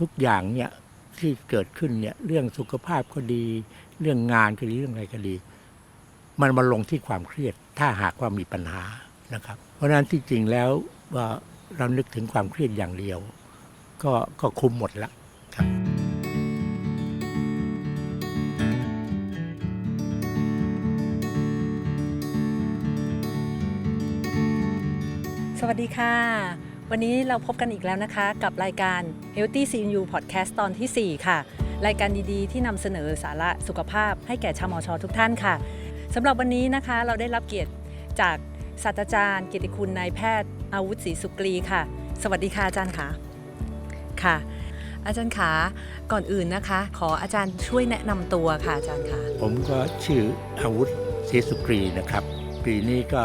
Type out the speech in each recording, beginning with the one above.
ทุกอย่างเนี่ยที่เกิดขึ้นเนี่ยเรื่องสุขภาพก็ดี เรื่องงานก็ดีเรื่องอะไรก็ดี มันมาลงที่ความเครียด ถ้าหากว่ามีปัญหานะครับ เพราะฉะนั้นที่จริงแล้วว่าเรานึกถึงความเครียดอย่างเดียว ก็ก็คุมหมดละครับสวัสดีค่ะ วันนี้เราพบกันอีกแล้วนะคะ กับรายการ Healthy CNU Podcast ตอนทีสี่ 4 ค่ะ รายการดีๆ ที่นำเสนอสาระสุขภาพให้แก่ชาวมอชอทุกท่านค่ะสำหรับวันนี้นะคะเราได้รับเกียรติจากศาสตราจารย์เกียรติคุณนายแพทย์อาวุธศรีสุกรีค่ะ สวัสดีค่ะอาจารย์ค่ะค่ะ อาจารย์ขาก่อนอื่นนะคะ ขออาจารย์ช่วยแนะนำตัวค่ะอาจารย์ค่ะผมก็ชื่ออาวุธศรีสุกรีนะครับ ปีนี้ก็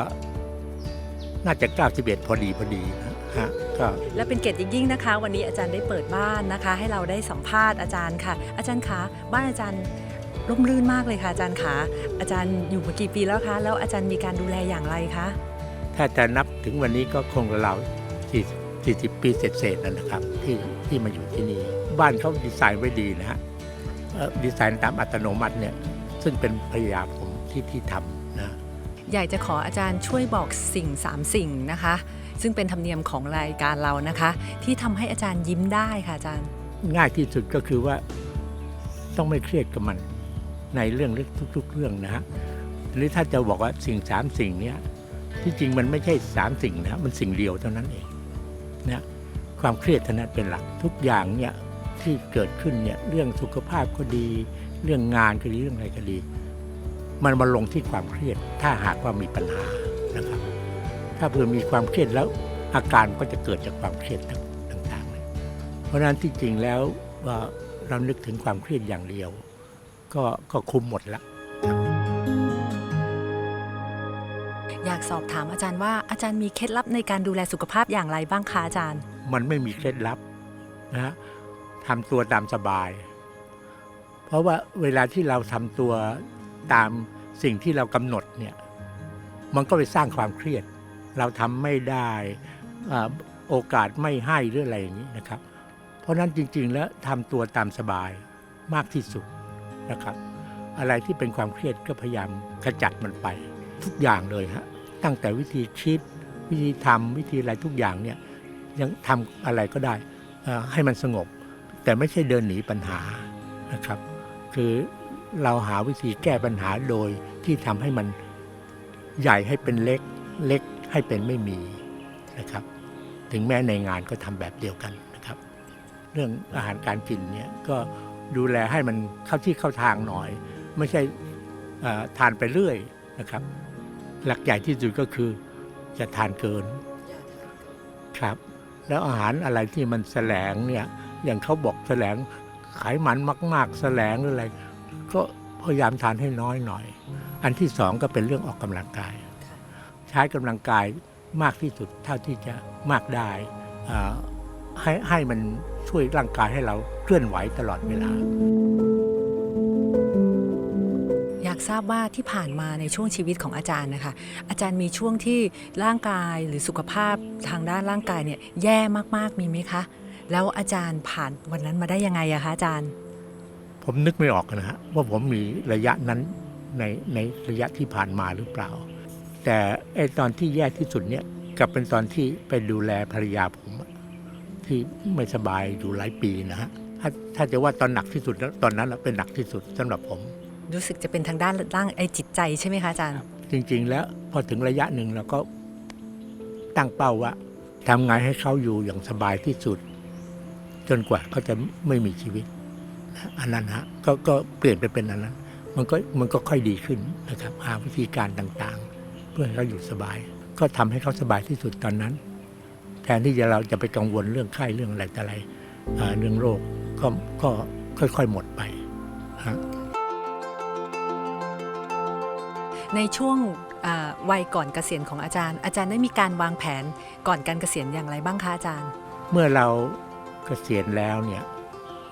น่าจะ 91 พอดีพอดีนะ ฮะก็และเป็นเกียรติยิ่งนะคะ วันนี้อาจารย์ได้เปิดบ้านนะคะ ให้เราได้สัมภาษณ์อาจารย์ค่ะ อาจารย์คะบ้านอาจารย์ร่มรื่นมากเลยค่ะอาจารย์คะอาจารย์อยู่มากี่ปีแล้วคะแล้วอาจารย์มีการดูแลอย่างไรคะถ้าจะนับถึงวันนี้ก็คงเรา40 40 ปีเศษๆแล้วนะครับ ที่ที่มาอยู่ที่นี่ บ้านเขาดีไซน์ไว้ดีนะฮะเอ่อดีไซน์ตามอัตโนมัติเนี่ยซึ่งเป็นภรรยาผมที่ที่ทำนะ อยากจะขออาจารย์ช่วยบอกสิ่ง 3 สิ่งนะคะ ซึ่งเป็นธรรมเนียมของรายการเรานะคะ ที่ทำให้อาจารย์ยิ้มได้ค่ะอาจารย์ ง่ายที่สุดก็คือว่าต้องไม่เครียดกับมันในเรื่องทุก ๆ เรื่องนะฮะหรือถ้าจะบอกว่าสิ่งสามสิ่งเนี้ยที่จริงมันไม่ใช่สามสิ่งนะมันสิ่งเดียวเท่านั้นเองนะความเครียดเท่านั้นเป็นหลักทุกอย่างเนี่ยที่เกิดขึ้นเนี่ยเรื่องสุขภาพก็ดี เรื่องงานก็ดีเรื่องอะไรก็ดี มันมาลงที่ความเครียดถ้าหากว่ามีปัญหานะครับ ถ้าเผื่อมีความเครียดแล้วอาการก็จะเกิดจากความเครียดต่างๆเลยเพราะฉะนั้นที่จริงแล้วว่าเรานึกถึงความเครียดอย่างเดียว ก็ก็คุมหมดละอยากสอบถามอาจารย์ว่าอาจารย์มีเคล็ดลับในการดูแลสุขภาพอย่างไรบ้างคะอาจารย์ มันไม่มีเคล็ดลับนะฮะทำตัวตามสบาย เพราะว่าเวลาที่เราทำตัวตามสิ่งที่เรากำหนดเนี่ย มันก็ไปสร้างความเครียด เราทำไม่ได้โอกาสไม่ให้หรืออะไรอย่างนี้นะครับ เพราะนั้นจริงๆแล้วทำตัวตามสบายมากที่สุดนะครับ อะไรที่เป็นความเครียดก็พยายามขจัดมันไป ทุกอย่างเลยฮะตั้งแต่วิธีคิด วิธีทำวิธีอะไรทุกอย่างเนี่ยยังทำอะไรก็ได้ให้มันสงบ แต่ไม่ใช่เดินหนีปัญหานะครับ คือเราหาวิธีแก้ปัญหาโดยที่ทำให้มันใหญ่ให้เป็นเล็กเล็ก ให้เป็นไม่มีนะครับ ถึงแม้ในงานก็ทำแบบเดียวกันนะครับ เรื่องอาหารการกินเนี่ยก็ดูแลให้มันเข้าที่เข้าทางหน่อย ไม่ใช่อ่อทานไปเรื่อยนะครับ หลักใหญ่ที่สุดก็คือจะทานเกินครับ แล้วอาหารอะไรที่มันแสลงเนี่ยอย่างเขาบอกแสลงไขมันมาก ๆ แสลงหรืออะไร ก็พยายามทานให้น้อยหน่อย อันที่สองก็เป็นเรื่องออกกำลังกาย ใช้กำลังกายมากที่สุดเท่าที่จะมากได้อ่าให้ให้มันช่วยร่างกายให้เราเคลื่อนไหวตลอดเวลา อยากทราบว่าที่ผ่านมาในช่วงชีวิตของอาจารย์นะคะ อาจารย์มีช่วงที่ร่างกายหรือสุขภาพทางด้านร่างกายเนี่ยแย่มากๆมีไหมคะ แล้วอาจารย์ผ่านวันนั้นมาได้ยังไงอะคะอาจารย์ ผมนึกไม่ออกนะฮะว่าผมมีระยะนั้นในในระยะที่ผ่านมาหรือเปล่า แต่ไอตอนที่แย่ที่สุดเนี่ยกลับเป็นตอนที่ไปดูแลภรรยาผมอะที่ไม่สบายอยู่หลายปีนะฮะถ้าถ้าจะว่าตอนหนักที่สุดแล้วตอนนั้นแหละเป็นหนักที่สุดสำหรับผม รู้สึกจะเป็นทางด้านร่างไอจิตใจใช่ไหมคะอาจารย์ จริง ๆ แล้วพอถึงระยะหนึ่งเราก็ตั้งเป้าว่าทำไงให้เขาอยู่อย่างสบายที่สุด จนกว่าเขาจะไม่มีชีวิตนะอันนั้นฮะก็ก็เปลี่ยนไปเป็นอันนั้น มันก็มันก็ค่อยดีขึ้นนะครับหาวิธีการต่างๆ เพื่อให้เขาอยู่สบาย ก็ทำให้เขาสบายที่สุดตอนนั้น แทนที่จะเราจะไปกังวลเรื่องไข้เรื่องอะไรแต่อะไรอ่าเรื่องโรคก็ก็ค่อยๆหมดไปฮะในช่วงอ่าวัยก่อนเกษียณของอาจารย์ อาจารย์ได้มีการวางแผนก่อนการเกษียณอย่างไรบ้างคะอาจารย์ เมื่อเราเกษียณแล้วเนี่ย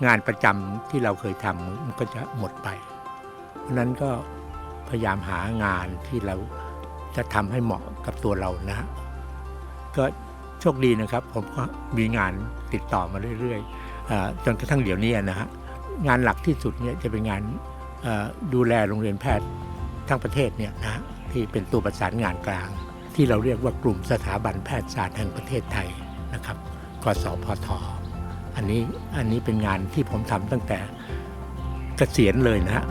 งานประจำที่เราเคยทำมันก็จะหมดไป เพราะฉะนั้นก็พยายามหางานที่เรา จะทำให้เหมาะกับตัวเรานะฮะก็โชคดีนะครับ ผมก็มีงานติดต่อมาเรื่อยๆจนกระทั่งเดี๋ยวนี้นะฮะงานหลักที่สุดเนี่ยจะเป็นงานดูแลโรงเรียนแพทย์ทั้งประเทศเนี่ยนะฮะที่เป็นตัวประสานงานกลาง ที่เราเรียกว่ากลุ่มสถาบันแพทยศาสตร์แห่งประเทศไทยนะครับกสพทอันนี้อันนี้เป็นงานที่ผมทำตั้งแต่เกษียณเลยนะฮะ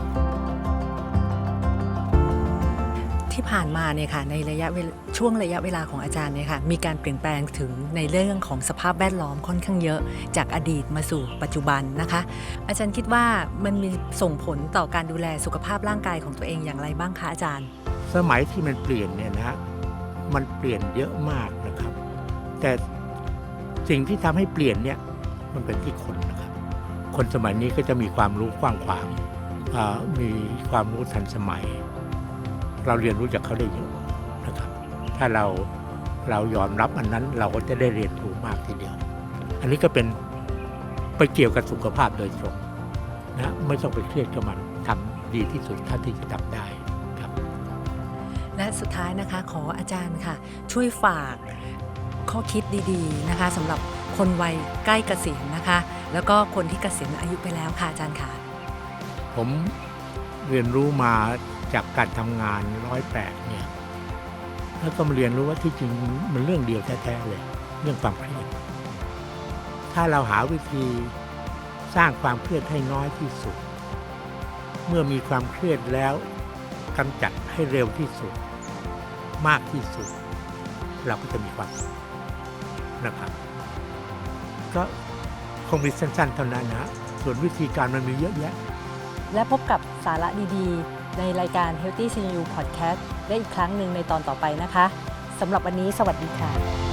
ที่ผ่านมาเนี่ยค่ะในระยะช่วงระยะเวลาของอาจารย์เนี่ยค่ะมีการเปลี่ยนแปลงถึงในเรื่องของสภาพแวดล้อมค่อนข้างเยอะ จากอดีตมาสู่ปัจจุบันนะคะ อาจารย์คิดว่ามันมีส่งผลต่อการดูแลสุขภาพร่างกายของตัวเองอย่างไรบ้างคะอาจารย์ สมัยที่มันเปลี่ยนเนี่ยนะฮะมันเปลี่ยนเยอะมากนะครับ แต่สิ่งที่ทำให้เปลี่ยนเนี่ยมันเป็นที่คนนะครับ คนสมัยนี้ก็จะมีความรู้กว้างขวางมีความรู้ทันสมัย เราเรียนรู้จากเขาได้เยอะนะครับ ถ้าเราเรายอมรับอันนั้นเราก็จะได้เรียนรู้มากทีเดียว อันนี้ก็เป็นไปเกี่ยวกับสุขภาพโดยตรงนะไม่ต้องไปเครียดกับมันทำดีที่สุดเท่าที่จะทำได้ครับ และสุดท้ายนะคะขออาจารย์ค่ะ ช่วยฝากข้อคิดดีๆนะคะสำหรับคนวัยใกล้เกษียณนะคะ แล้วก็คนที่เกษียณอายุไปแล้วค่ะอาจารย์ค่ะผมเรียนรู้มา จากการทำงานร้อยแปดเนี่ยแล้วก็มาเรียนรู้ว่าที่จริงมันเรื่องเดียวแท้ๆเลย เรื่องความเครียดถ้าเราหาวิธีสร้างความเครียดให้น้อยที่สุด เมื่อมีความเครียดแล้วกำจัดให้เร็วที่สุด มากที่สุด เราก็จะมีความสุขนะครับ ก็คงมีสั้นๆเท่านั้นนะส่วนวิธีการมันมีเยอะแยะ และพบกับสาระดี ๆ ในรายการ Healthy CU Podcast ได้อีกครั้งหนึ่งในตอนต่อไปนะคะสำหรับวันนี้สวัสดีค่ะ